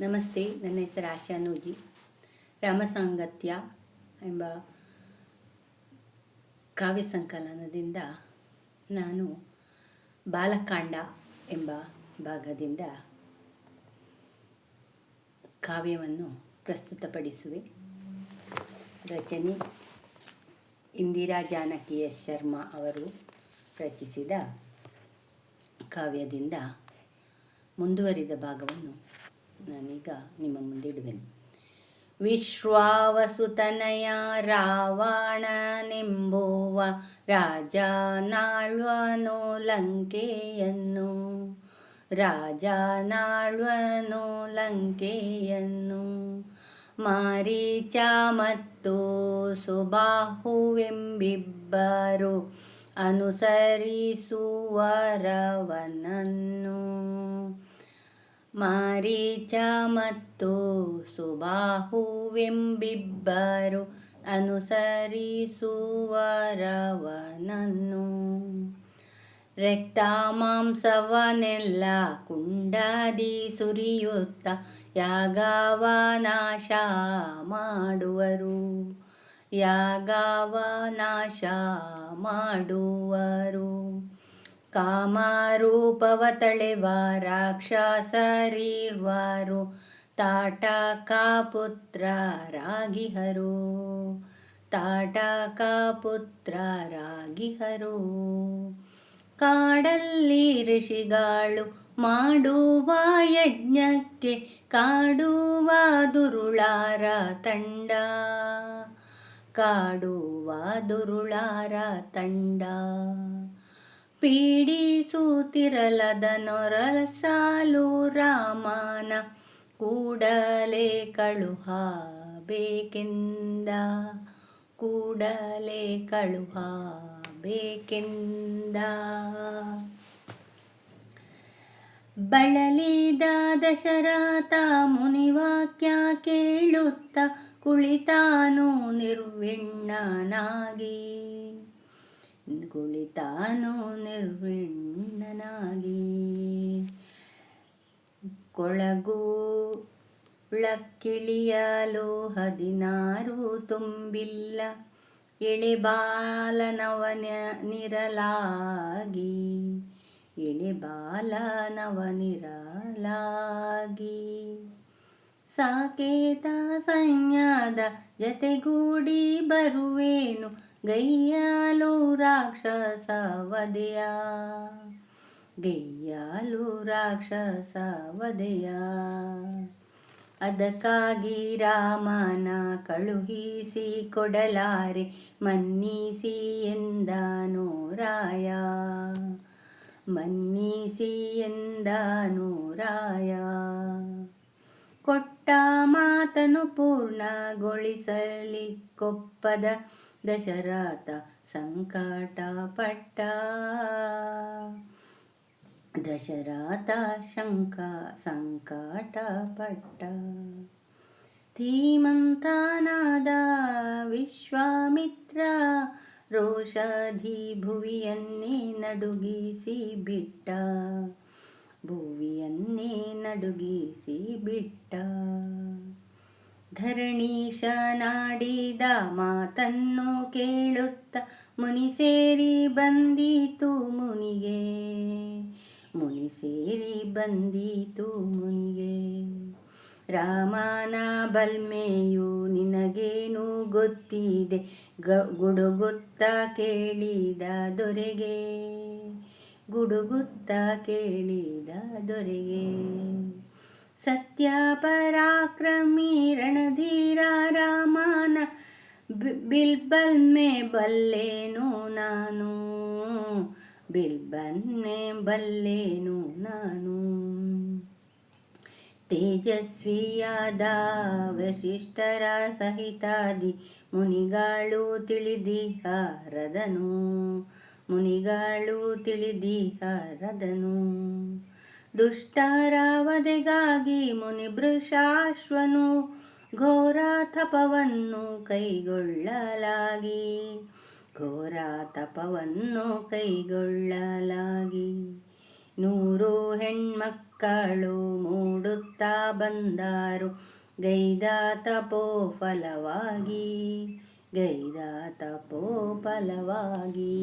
ನಮಸ್ತೆ, ನನ್ನ ಹೆಸರು ಆಶಾ ನೂಜಿ. ರಾಮಸಾಂಗತ್ಯ ಎಂಬ ಕಾವ್ಯ ಸಂಕಲನದಿಂದ ನಾನು ಬಾಲಕಾಂಡ ಎಂಬ ಭಾಗದಿಂದ ಕಾವ್ಯವನ್ನು ಪ್ರಸ್ತುತಪಡಿಸುವೆ. ರಚನೆ ಇಂದಿರಾ ಜಾನಕಿ ಎಸ್ ಶರ್ಮಾ ಅವರು ರಚಿಸಿದ ಕಾವ್ಯದಿಂದ ಮುಂದುವರಿದ ಭಾಗವನ್ನು ನಾನೀಗ ನಿಮ್ಮ ಮುಂದಿಡುವೆನು ವಿಶ್ವಾವಸುತನಯ ರಾವಣನೆಂಬುವ ರಾಜನಾಳ್ವನು ಲಂಕೆಯನ್ನು. ರಾಜ ನಾಳ್ವನು ಲಂಕೆಯನ್ನು. ಮಾರೀಚ ಮತ್ತು ಸುಬಾಹುವೆಂಬಿಬ್ಬರು ಅನುಸರಿಸುವರವನನ್ನು. ಮಾರೀಚ ಮತ್ತು ಸುಬಾಹುವೆಂಬಿಬ್ಬರು ಅನುಸರಿಸುವರವನನ್ನು. ರಕ್ತ ಮಾಂಸವನೆಲ್ಲ ಕುಂಡದಿ ಸುರಿಯುತ್ತ ಯಾಗವ ನಾಶ ಮಾಡುವರು. ಯಾಗವ ನಾಶ ಮಾಡುವರು. ಕಾಮರೂಪವ ತಳೆವ ಕಾಪುತ್ರ ರಾಗಿಹರು ತಾಟ ಕಾಪುತ್ರ ರಾಗಿಹರು. ಕಾಡಲ್ಲಿ ಋಷಿಗಳು ಮಾಡುವ ಯಜ್ಞಕ್ಕೆ ಕಾಡುವ ದುರುಳಾರ ತಂಡ. ಕಾಡುವ ದುರುಳಾರ ತಂಡ. ಪೀಡಿಸುತ್ತಿರಲದ ನೊರಸಾಲು ರಾಮನ ಕೂಡಲೇ ಕಳುಹ ಬೇಕೆಂದ ಕೂಡಲೇ ಕಳುಹ ಬೇಕೆಂದ ಬಳಲಿದ ದಶರಥ ಮುನಿವಾಕ್ಯ ಕೇಳುತ್ತ ಕುಳಿತಾನು ನಿರ್ವಿಣ್ಣನಾಗಿ. ಕುಳಿತಾನು ನಿರ್ವಿಣ್ಣನಾಗಿ ಕೊಳಗು ಳಕ್ಕಿಳಿಯ ಲೋಹದಿನಾರು ತುಂಬಿಲ್ಲ. ಎಳೆಬಾಲನವನ ನಿರಲಾಗಿ. ಎಳೆಬಾಲನವನಿರಲಾಗಿ. ಸಾಕೇತ ಸಂಜ್ಞಾದ ಜತೆಗೂಡಿ ಬರುವೇನು. ಗೈಯಾಲು ರಾಕ್ಷಸ ವದೆಯ ಗೈಯಾಲು ರಾಕ್ಷಸ ವದೆಯ ಅದಕ್ಕಾಗಿ ರಾಮನ ಕಳುಹಿಸಿ ಕೊಡಲಾರೆ, ಮನ್ನಿಸಿ ಎಂದನು ರಾಯ. ಮನ್ನಿಸಿ ಎಂದನು ರಾಯ. ಕೊಟ್ಟ ಮಾತನು ಪೂರ್ಣಗೊಳಿಸಲಿಕ್ಕೊಪ್ಪದ ದಶರಥ ಸಂಕಟ ಪಟ್ಟ ದಶರಥ ಶಂಕ ಸಂಕಟ ಪಟ್ಟ ಧೀಮಂತನಾದ ವಿಶ್ವಾಮಿತ್ರ ರೋಷಧಿ ಭುವಿಯನ್ನೇ ನಡುಗಿಸಿ ಬಿಟ್ಟ. ಭುವಿಯನ್ನೇ ನಡುಗಿಸಿ ಬಿಟ್ಟ. ಧರಣೀಶ ನಾಡಿದ ಮಾತನ್ನು ಕೇಳುತ್ತ ಮುನಿ ಸೇರಿ ಬಂದೀತು ಮುನಿಗೆ. ಮುನಿ ಸೇರಿ ಬಂದೀತು ಮುನಿಗೆ. ರಾಮನ ಬಲ್ಮೆಯು ನಿನಗೇನು ಗೊತ್ತಿದೆ? ಗ, ಗುಡುಗುತ್ತ ಕೇಳಿದ ದೊರೆಗೆ. ಗುಡುಗುತ್ತ ಕೇಳಿದ ದೊರೆಗೆ. ಪರಾಕ್ರಮಿ ರಣಧೀರ ರಾಮನ ಬಿಲ್ಬಲ್ಮೆ ಬಲ್ಲೇನು ನಾನು? ಬಿಲ್ಬನ್ನೆ ಬಲ್ಲೇನು ನಾನು? ವಶಿಷ್ಠರ ಸಹಿತಾದಿ ಮುನಿಗಾಳು ತಿಳಿದಿಹಾರದನು ಮುನಿಗಾಳು ತಿಳಿದಿಹರದನು ದುಷ್ಟರ ವಧೆಗಾಗಿ ಮುನಿಭೃಷಾಶ್ವನು ಘೋರ ತಪವನ್ನು ಕೈಗೊಳ್ಳಲಾಗಿ. ಘೋರ ತಪವನ್ನು ಕೈಗೊಳ್ಳಲಾಗಿ. ನೂರು ಹೆಣ್ಮಕ್ಕಳು ಮಕ್ಕಳು ಮೂಡುತ್ತಾ ಬಂದಾರು ಗೈದ ತಪೋ ಫಲವಾಗಿ ಗೈದ ತಪೋ ಫಲವಾಗಿ